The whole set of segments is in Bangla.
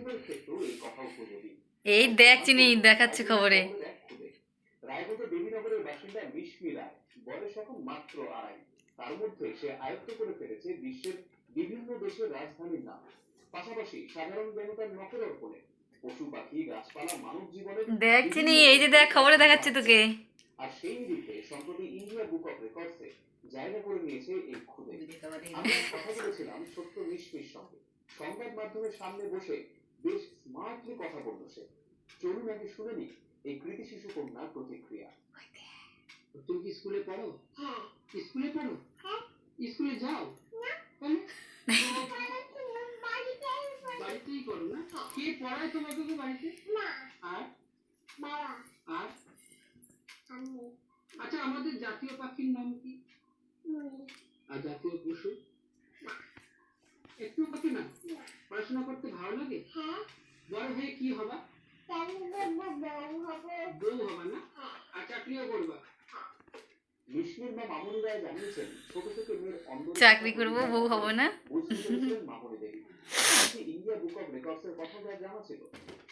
এই কথা উপযোগী এই দেখ চিনি দেখাচ্ছে খবরে। রায়গঞ্জের দেবীনগরের বাসিন্দা মিশমি রায় বয়স এখন মাত্র আড়াই। তার মধ্যে সে আয়ত্ত করে ফেলেছে বিশ্বের বিভিন্ন দেশের রাজধানীর নাম। পাশাপাশি সাধারণ জনতার নখের অর্পণে পশু পাখি গাছপালা মানব জীবনের এই যে দেখ খবরে দেখাচ্ছে তোকে। আর সেই নিরিখে সম্প্রতি ইন্ডিয়া বুক অফ রেকর্ডসে জায়গা করে নিয়েছে এই খুদে আমরা কথা বলেছিলাম ছোট্ট মিশমির সঙ্গে। সংবাদ মাধ্যমের সামনে বসে স্মার্টলি কথা বলল সে। চলুন আগে শুনে নি এই কৃতি শিশু কন্যার প্রতিক্রিয়া। তুমি কি স্কুলে পড়ো? হ্যাঁ। স্কুলে পড়ো? হ্যাঁ। স্কুলে যাও। বাড়িতেই করো না। কে পড়ায় তোমাকে গো বাড়িতে? না আর? বাবা। আর? আমি। আচ্ছা আমাদের জাতীয় পাখির নাম কি? আর জাতীয় পশু? একটু পাখি না। পড়াশোনা করতে ভালো লাগে? হ্যাঁ। বড় হয়ে কি হবা? বউ হবা না? আর চাকরিও করবা মিশমির মা মামুনি রায় জানিয়েছেন ছোট থেকে মেয়ের অন্ধ চাকরি করব বউ হব না? মামুনি দেবী। ইন্ডিয়া বুক অফ রেকর্ডসের কথা যা জানা ছিল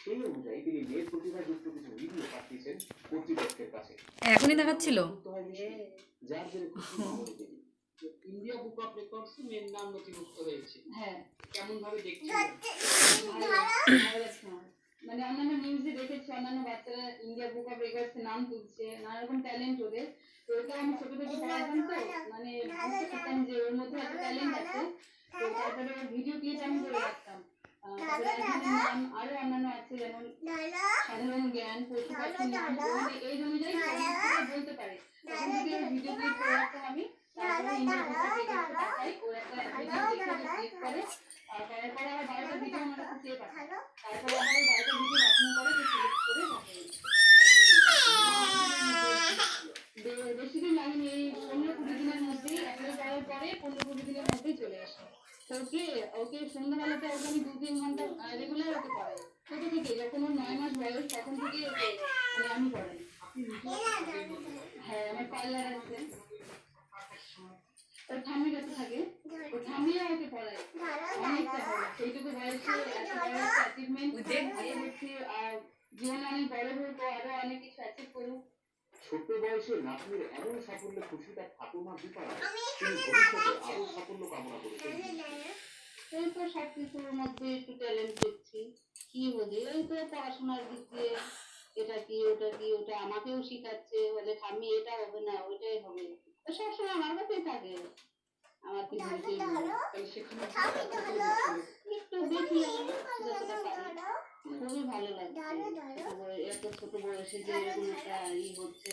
সেই অনুযায়ী তিনি মেয়ের প্রতিভাযুক্ত কিছু ভিডিও পাঠিয়েছেন কর্তৃপক্ষের কাছে। এখনই দেখাচ্ছিল? যার ইন্ডিয়া বুক অফ রেকর্ডস মেয়ের নাম নথিভুক্ত হয়েছে। হ্যাঁ। মানে অন্যান্য নিউজে দেখেছি অন্যান্য বাচ্চারা ইন্ডিয়া বুক অফ রেকর্ডস নাম তুলছে নানা রকম ট্যালেন্ট ওদের। তো ওটা আমি ছোট থেকে পড়াতাম তো মানে বুঝতে পারতাম যে ওর মধ্যে একটা ট্যালেন্ট আছে। তো তারপরে ওর ভিডিও ক্লিপ আমি করে রাখতাম আরও অন্যান্য আছে যেমন সাধারণ জ্ঞান এই অনুযায়ী বলতে পারে। ভিডিও ক্লিপ করে রাখতাম আমি। তারপরে একটা ভিডিও করে আর করার পরে আবার বারোটা পনেরো কুড়ি দিনের মধ্যেই চলে আসে তো ওকে ওকে সন্ধ্যাবেলাতে ওকে দু তিন ঘণ্টা রেগুলার ওকে পড়াই ছোটো থেকে যখন ওর নয় মাস বয়স থেকে ওকে আমি পড়াই হ্যাঁ আমার পার্লার আছে। কাছে থাকে। ওকে পড়ায় অনেকটা পড়ায় সেইটুকু বয়সে বড় একটা অ্যাচিভমেন্ট হচ্ছে আর জীবনে অনেক বড় হোক আরও অনেক কিছু অ্যাচিভ করুক। ছোট্ট বয়সে নাতনির এমন সাফল্যে খুশি তার ঠাকুমা তিনি ভবিষ্যতে আরও সাফল্য কামনা করেছেন। এই তো সব কিছুর মধ্যে একটু ট্যালেন্ট দেখছি। কি বলি? ওই তো পড়াশোনার দিক দিয়ে এটা কি ওটা কি ওটা আমাকেও শিখাচ্ছে। বলে ঠাম্মি এটা হবে না ওইটাই হবে। সবসময় আমার কাছেই থাকে। আমার একটু দেখি খুবই ভালো লাগছে। এত ছোট বয়সে যে ই হচ্ছে